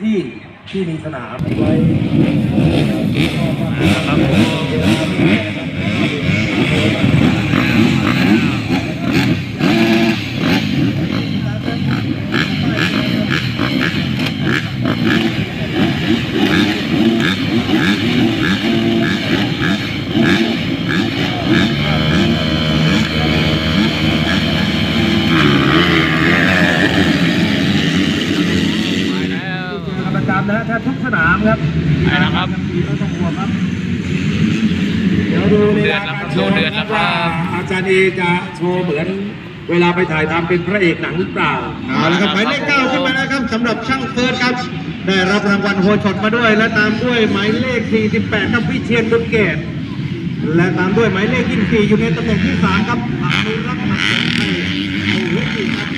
ที่ที่มีสนามไว้ นะฮะถ้าทุกสนามครับไปแล้วครับมีรถต้องห่วงครับ เดี๋ยวดูในรายการโชว์เดือดแล้วครับว่าอาจารย์เอจะโชว์เหมือนเวลาไปถ่ายทำเป็นพระเอกหนังหรือเปล่าเอาละครับหมายเลขเก้าขึ้นมาแล้วครับสำหรับช่างเฟิร์สครับ ได้รับรางวัลโฮช็อตมาด้วย และตามด้วยหมายเลข 48ครับวิเชียนบุญเกตและตามด้วยหมายเลข24อยู่ในตำแหน่งที่สามครับอนุรักษ์หักสองไทยโอ้โหครับ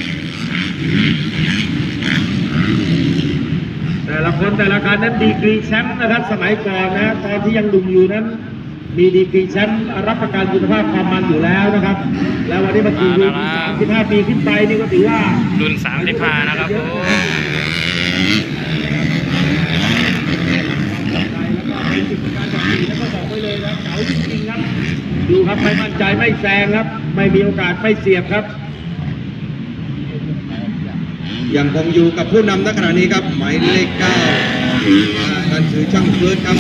แต่ละ คนแต่ละการนั้นดีกรีแชมป์นะครับ สมัยก่อนนะตอนที่ยังดุมอยู่นั้น มีดีกรีแชมป์รับประกันคุณภาพความมันอยู่แล้วนะครับ แล้ววันนี้มากี่รุ่นสามสิบห้าปีขึ้นไปนี่ก็ถือว่ารุ่น 35 นะครับผมดูครับไม่มั่นใจไม่แซงครับ ไม่มีโอกาสไม่เสียบครับ ยังคงอยู่กับผู้นำณขณะนี้ครับ หมายเลขเก้าอ่านั่นคือช่างเฟิร์สครับ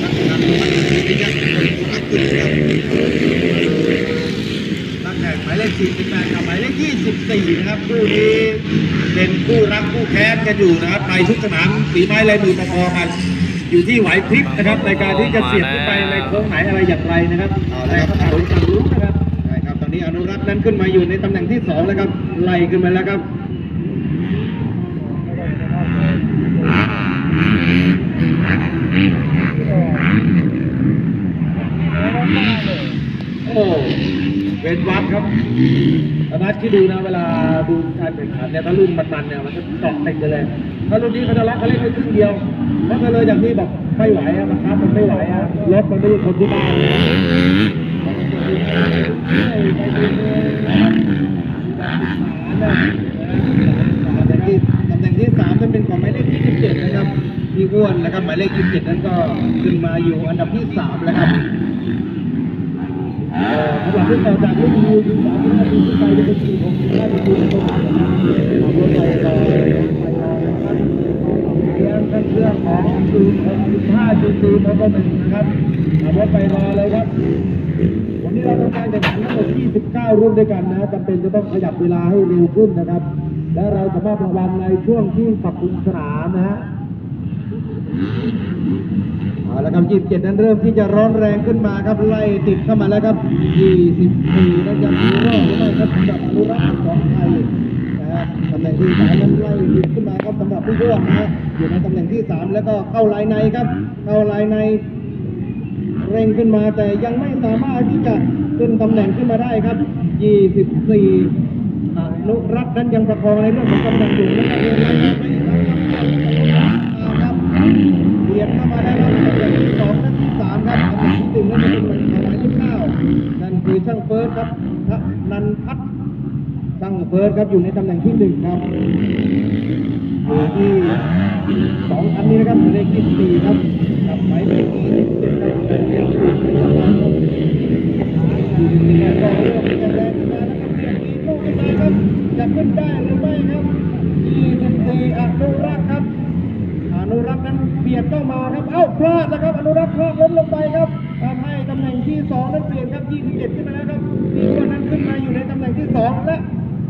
ช่างนันพัฒน์พิยักษ์รักขึ้นครับนักแข่หมายเลข48กับหมายเลข24นะครับคู่นี้เป็นคู่รักคู่แค้นกันอยู่นะครับในทุกสนามฝีไม้ลายมือพอๆกันอยู่ที่ไหวพริบนะครับในการที่จะเสียบขึ้นไปในโค้งไหนอะไรอย่างไรนะครับแต่ก็ต่างรู้นะครับับนั้นขึ้นมาอยู่ในตำแหน่งที่สองแล้วครับไล่ขึ้นมาแล้วครับโอ้เป็นวัดครับอนัทที่ดูนะเวลาดูการแข่งขันเนี่ยถ้ารุ่นมันๆเนี่ยมันจะเกาะติดกันเลยถ้ารุ่นนี้เขาจะล็อกเขาเล่นแค่ครึ่งเดียวเพราะก็เลยอย่างที่บอกไม่ไหวอะมันครับมันไม่ไหวอะรถมันไม่ใช่คนที่บ้าน ตำแหน่งที่ตำแหน่งที่สามนั้นเป็นของหมายเลขที่17นะครับพี่อ้วนนะครับหมายเลข17นั้นก็ขึ้นมาอยู่อันดับที่สามแล้วครับสำหรับที่ต่อจากรุ่นยูยูสามที่ห้าปีขึ้นไปเป็นสี่หกห้าปีขึ้นไปขับรถไปต่อไปต่อนะครับเตรียมเครื่องของจูนหกสิบห้าจูนจูนแล้วก็หนึ่งนะครับขับรถไปรอเลยครับ 9 รุ่นด้วยกันนะจำเป็นจะต้องขยับเวลาให้เร็วขึ้นนะครับ และเราจะมอบรางวัลในช่วงที่ปรับปรุงสนามนะฮะเอาละครับ 27 นั้นเริ่มที่จะร้อนแรงขึ้นมาครับ ไล่ติดเข้ามาแล้วครับ 24 นั้นจะมีรอบหรือไม่ครับสำหรับอนุรักษ์ของไทยนะฮะตำแหน่งที่สามนั้นไล่ติดขึ้นมาครับสำหรับผู้ร่วมนะฮะอยู่ในตำแหน่งที่สามแล้วก็เข้าลายในครับ เข้าลายใน เร่งขึ้นมาแต่ยังไม่สามารถที่จะขึ้นตำแหน่งขึ้นมาได้ครับ 24อนุรักษ์นั้นยังประคองในเรื่องของตำแหน่งอยู่นะครับเบียดเข้ามาได้ครับตำแหน่งที่สองและที่สามครับตำแหน่งที่หนึ่งนั่นเป็นหมายเลขเก้านั่นคือช่างเฟิร์สครับทะนันพัฒน์ช่าง เฟิร์สครับอยู่ในตำแหน่งที่หนึ่งครับอยู่ที่สองคันนี้นะครับหมายเลขที่สี่ครับกับหมายเลขที่สิบเจ็ดครับเป็นเรื่องที่เป็นประมารับอยู่ที่นี่ก็เริ่มจะแรงขึ้นมาแล้วครับเปลี่ยนทีมลูกขึ้นมาครับจะขึ้นได้หรือไม่ครับ24อนุรักษ์ครับ อนุรักษ์นั้นเบียดเข้ามาครับ เอ้าพลาดนะครับ อนุรักษ์พลาดล้มลงไปครับทำให้ตำแหน่งที่สองนั้นเปลี่ยนครับ 27 ขึ้นมาแล้วครับทีมวันนั้นขึ้นมาอยู่ในตำแหน่งที่สองและ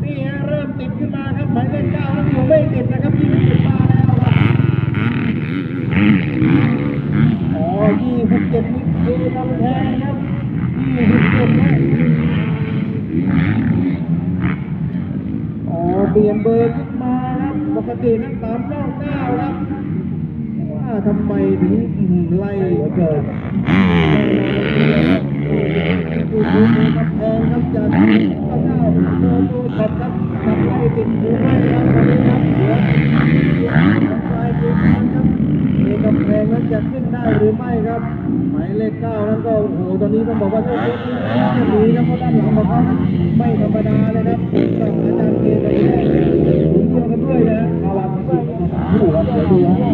นี่ฮะเริ่มติดขึ้นมาครับหมายเลขเก้านั้นอยู่ไม่ติดนะครับ27มาแล้วครับอ๋อ27นี่คือกำแพงครับที่27นะอ๋อเปลี่ยนเบอร์ขึ้นมาครับปกตินั้น399ครับว่าทำไมถึงอื้อหือไล่เหลือเกินดูดูดูครับแพงครับจากข้าวเจ้าดู ดูช็อตครับจับไล่ติดหูไว้ครับตอนนี้ครับเหลือปลายเกมครับเอกำแพงนั้นจะขึ้นได้หรือไม่ครับ หมายเลขเก้านั้นก็โอ้โหตอนนี้ต้องบอกว่าเจ้าตัวนี้จะหนีครับเพราะด้านหลังของเขาไม่ธรรมดาเลยครับกับอาจารย์เกมกับแม่หมุนเดียวกันด้วยนะภาวะที่สุดครับเดี๋ยวดูฮะ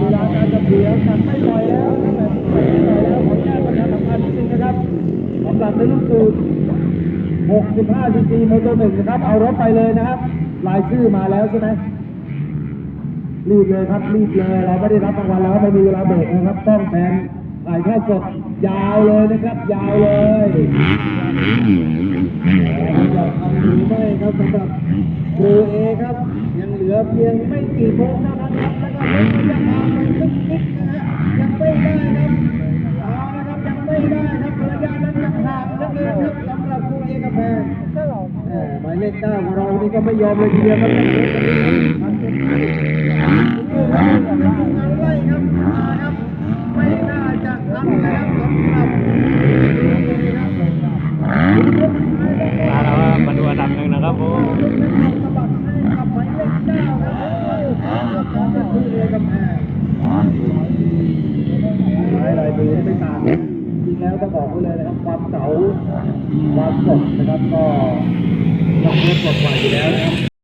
เวลาการจะเพียงกันไม่ปล่อยแล้วนะครับไม่ปล่อยแล้วขอแก้ปัญหาสำคัญนิดนึงนะครับสำหรับในลูกสูตร 65ซีซีโมโตหนึ่งนะครับ เอารถไปเลยนะครับรายชื่อมาแล้วใช่ไหมรีบเลยครับรีบเลยเราไม่ได้รับรางวัลแล้วไม่มีเวลาเบรกนะครับ ต้องแทนถ่ายทอดสดยาวเลยนะครับ ยาวเลยจะทำหรือไม่ครับสำหรับครูเอครับ ยังเหลือเพียงไม่กี่โมงเท่านั้นครับแล้วก็เป็นระยะทางมันลึกนิดนะฮะ หมายเลขเก้าของเรานี่ก็ไม่ยอมเลยทีเดียวครับต้องเดินกันดีครับไล่ครับมาครับไม่น่าจะทันะครับสำหรับมาดูอันดับหนึ่งนะครับผมหลายเลขเก้าครับการจะคือเอกาแฟหมายลายมือไม่ต่างกันจริง แล้วต้องบอกไว้เลยนะครับความเก่าความสดนะครับก็ยังเลือกสดกว่าอยู่แล้วนะครับ